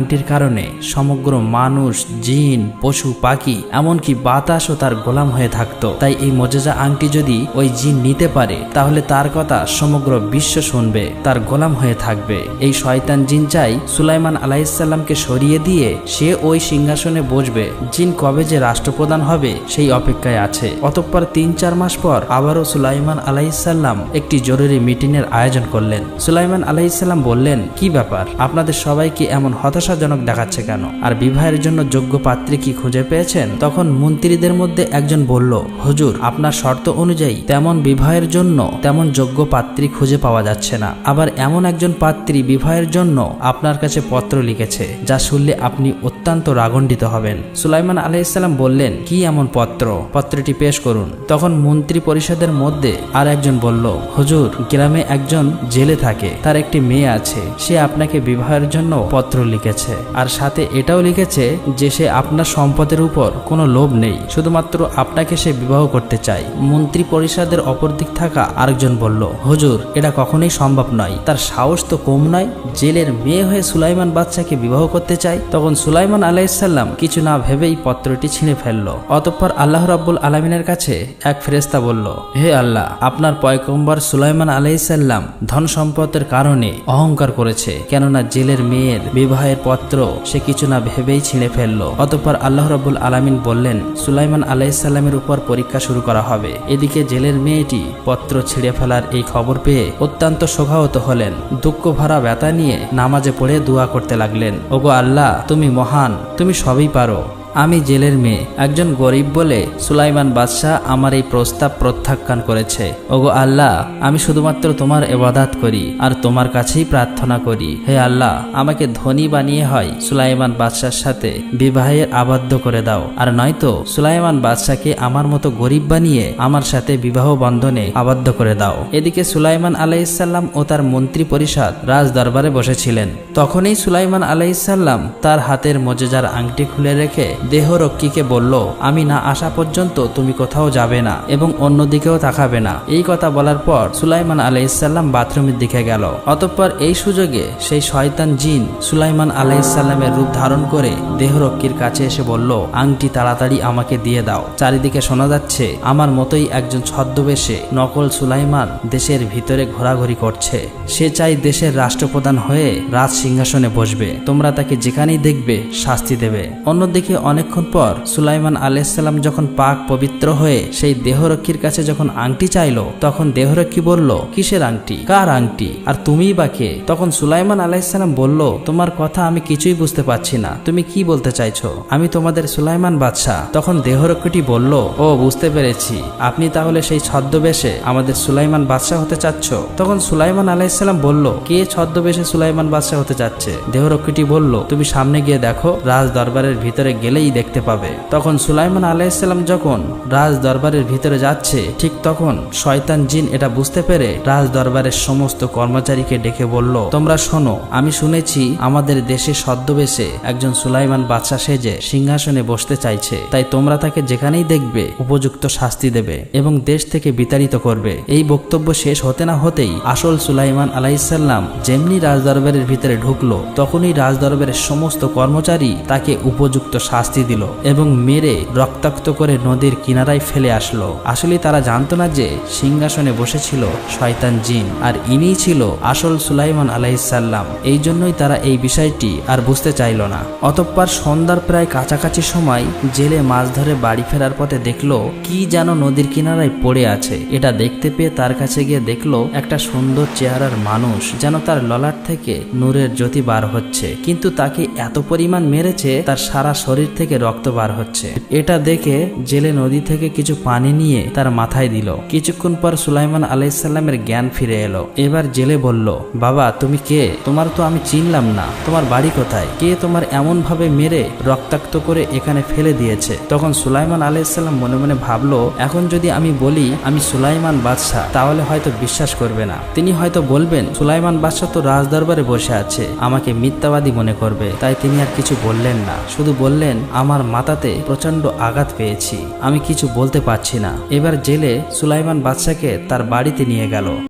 আংটির কারণে সমগ্র মানুষ, জিন, পশু, পাখি, এমনকি বাতাসও তার গোলাম হয়ে থাকতো। তাই এই মজেজা আংটি যদি ওই জিন নিতে পারে, তাহলে তার কথা সমগ্র বিশ্ব শুনবে, তার গোলাম হয়ে থাকবে। এই শয়তান জিন চাই সুলাইমান আলাইসাল্লামকে সরিয়ে দিয়ে সে ওই সিংহাসনে বসবে। জিন কবে যে রাষ্ট্রপ্রধান হবে, সেই অপেক্ষায় আছে। অতঃপর তিন চার মাস পর আবারও সুলাইমান আলাইসাল্লাম একটি জরুরি মিটিংয়ের আয়োজন করলেন। সুলাইমান আলাইসাল্লাম বললেন, কি ব্যাপার? আপনাদের সবাইকে এমন হতাশাজনক দেখাচ্ছে কেন? আর বিবাহের জন্য যোগ্য পাত্রী কি খুঁজে পেয়েছেন? তখন মন্ত্রীদের মধ্যে একজন বলল, হুজুর, আপনার শর্ত অনুযায়ী তেমন বিবাহের জন্য তেমন যোগ্য পাত্রী খুঁজে পাওয়া যাচ্ছে না। আবার এমন একজন পাত্রী বিবাহের জন্য আপনার কাছে পত্র লিখেছে, যা শুনলে আপনি অত্যন্ত রাগণ্ডিত হবেন। সুলাইমান আলাইসাল্লাম বললেন, কি এমন পত্র? পত্রটি পেশ করুন। তখন মন্ত্রী পরিষদের মধ্যে আর একজন বলল, হুজুর, গ্রামে একজন জেলে থাকে, তার একটি মেয়ে আছে, সে আপনাকে বিবাহের জন্য পত্র লিখেছে। আর সাথে এটাও লিখেছে যে সে আপনার সম্পদের উপর কোনো লোভ নেই, শুধুমাত্র আপনাকে সে বিবাহ করতে চায়। মন্ত্রী পরিষদের অপর দিক থাকা আরেকজন বলল, হুজুর, এটা কখনোই সম্ভব নয়। তার সাহস তো কম নয়। জেলের মেয়ে হয়ে সুলাইমান বাচ্চাকে বিবাহ করতে চায়, তখন সুলাইমান আলাইসাল্লাম কিছু না ভেবেই পত্রটি ছিঁড়ে ফেলল। অতঃপর আল্লাহ রাব্বুল আলমিনের কাছে এক ফেরেস্তা বলল, হে আল্লাহ, আপনার পয়কম্বর সুলাইমান আলাইসাল্লাম ধন সম্পদের কারণে অহংকার করেছে, কেননা জেলের মেয়ের বিবাহের পত্র সে কিছু না ভেবেই ছিঁড়ে ফেলল। অতঃপর আল্লাহ রবুল আলামিন বললেন, সুলাইমান আলাইসাল্লামের উপর পরীক্ষা শুরু করা হবে। এদিকে জেলের মেয়েটি পত্র ছিঁড়ে ফেলার এই খবর পেয়ে অত্যন্ত শোভাহত হলেন। দুঃখ ভরা ব্যথা নিয়ে নামাজে পড়ে দোয়া করতে লাগলেন। ওগো আল্লাহ, তুমি মহান, তুমি সবই পারো। আমি জেলের মেয়ে, একজন গরিব বলে সুলাইমান বাদশাহ আমার এই প্রস্তাব প্রত্যাখ্যান করেছে। ওগো আল্লাহ, আমি শুধুমাত্র তোমার এবাদাত করি আর তোমার কাছেই প্রার্থনা করি। হে আল্লাহ, আমাকে ধনী বানিয়ে হয় সুলাইমান বাদশার সাথে বিবাহের আবদ্ধ করে দাও। আর নয়তো সুলাইমান বাদশাকে আমার মতো গরিব বানিয়ে আমার সাথে বিবাহ বন্ধনে আবদ্ধ করে দাও। এদিকে সুলাইমান আলাইসাল্লাম ও তার মন্ত্রী পরিষদ রাজ দরবারে বসেছিলেন। তখনই সুলাইমান আলাইসাল্লাম তার হাতের মজেজার আংটি খুলে রেখে দেহরক্ষীকে বলল, আমি না আসা পর্যন্ত তুমি কোথাও যাবে না এবং অন্যদিকেও তাকাবে না। এই কথা বলার পর সুলাইমান আলাইসাল্লাম বাথরুমের দিকে গেল। অতঃপর এই সুযোগে সেই শয়তান জিন সুলাইমান আলাইসাল্লামের রূপ ধারণ করে দেহরক্ষীর কাছে এসে বলল, আংটি তাড়াতাড়ি আমাকে দিয়ে দাও। চারিদিকে শোনা যাচ্ছে, আমার মতোই একজন ছদ্মবেশে নকল সুলাইমান দেশের ভিতরে ঘোরাঘুরি করছে। সে চাই দেশের রাষ্ট্রপ্রধান হয়ে রাজ সিংহাসনে বসবে। তোমরা তাকে যেখানেই দেখবে, শাস্তি দেবে। অন্যদিকে অনেকক্ষণ পর সুলাইমান আলাইসাল্লাম যখন পাক পবিত্র হয়ে সেই দেহরক্ষীর কাছে যখন আংটি চাইলো, তখন দেহরক্ষী বলল, কিসের আংটি? কার আংটি? আর তুমিই বা কে? তখন সুলাইমান আলাইসাল্লাম বলল, তোমার কথা আমি কিছুই বুঝতে পারছি না। তুমি কি বলতে চাইছো? আমি তোমাদের সুলাইমান বাদশাহ। তখন দেহরক্ষীটি বলল, ও, বুঝতে পেরেছি। আপনি তাহলে সেই ছদ্মবেশে আমাদের সুলাইমান বাদশাহ হতে চাচ্ছ? তখন সুলাইমান আলাইসাল্লাম বলল, কে ছদ্মবেশে সুলাইমান বাদশাহ হতে চাচ্ছে? দেহরক্ষীটি বলল, তুমি সামনে গিয়ে দেখো রাজ দরবারের ভিতরে গেলেই দেখতে পাবে। তখন সুলাইমান আলাইসাল্লাম যখন রাজ দরবারের ভিতরে যাচ্ছে, ঠিক তখন শয়তান জিন এটা বুঝতে পেরে রাজ দরবারের সমস্ত কর্মচারীকে ডেকে বলল, তোমরা শোনো, আমি শুনেছি আমাদের দেশে সদ্যবেশে একজন সুলাইমান বাদশাহ সেজে সিংহাসনে বসতে চাইছে। তাই তোমরা তাকে যেখানেই দেখবে উপযুক্ত শাস্তি দেবে এবং দেশ থেকে বিতাড়িত করবে। এই বক্তব্য শেষ হতে না হতেই আসল সুলাইমান আলাইসাল্লাম যেমনি রাজদরবারের ভিতরে ঢুকলো, তখনই রাজদরবারের সমস্ত কর্মচারী তাকে উপযুক্ত শাস্তি দিল এবং মেরে রক্তাক্ত করে নদীর কিনারায় ফেলে আসলো। আসলে তারা জানতো না যে সিংহাসনে বসেছিল শয়তান জিন, আর ইনিই ছিল আসল সুলাইমান আলাইসাল্লাম এই জন্যই তারা এই বিষয়টি আর বুঝতে চাইল না। অতঃপর সন্ধ্যার প্রায় কাছাকাছি সময় জেলে মাছ ধরে বাড়ি ফেরার পথে দেখল কি যেন নদীর কিনারায় পড়ে আছে। এটা দেখতে পেয়ে তার কাছে গিয়ে দেখল একটা সুন্দর চেহারার মানুষ যেন তার ললাট থেকে নূরের জ্যোতি বার হচ্ছে। কিন্তু তাকে এত পরিমাণ মেরেছে, তার সারা শরীর থেকে রক্ত বার হচ্ছে। এটা দেখে জেলে নদী থেকে কিছু পানি নিয়ে তার মাথায় দিল। কিছুক্ষণ পর সুলাইমান আলাইসাল্লামের জ্ঞান ফিরে এলো। এবার জেলে বলল, বাবা, তুমি কে? তোমার তো আমি চিনলাম না। তোমার বাড়ি কোথায়? কে তোমার এমন ভাবে মেরে রক্তাক্ত করে এখানে ফেলে দিয়েছে? তখন সুলাইমান আলাইসাল্লাম মনে মনে ভাবলো, এখন যদি আমি বলি আমি সুলাইমান বাদশাহ, তাহলে হয়তো বিশ্বাস করবে না। তিনি হয়তো বলবেন, সুলাইমান বাদশাহ তো রাজদরবারে বসে আছে। আমাকে মিথ্যাবাদী মনে করবে। তাই তিনি আর কিছু বললেন না। শুধু বললেন আমার মাথাতে প্রচণ্ড আঘাত পেয়েছি। আমি কিছু বলতে পারছি না। এবার জেলে সুলাইমান বাদশাকে তার বাড়িতে নিয়ে গেল।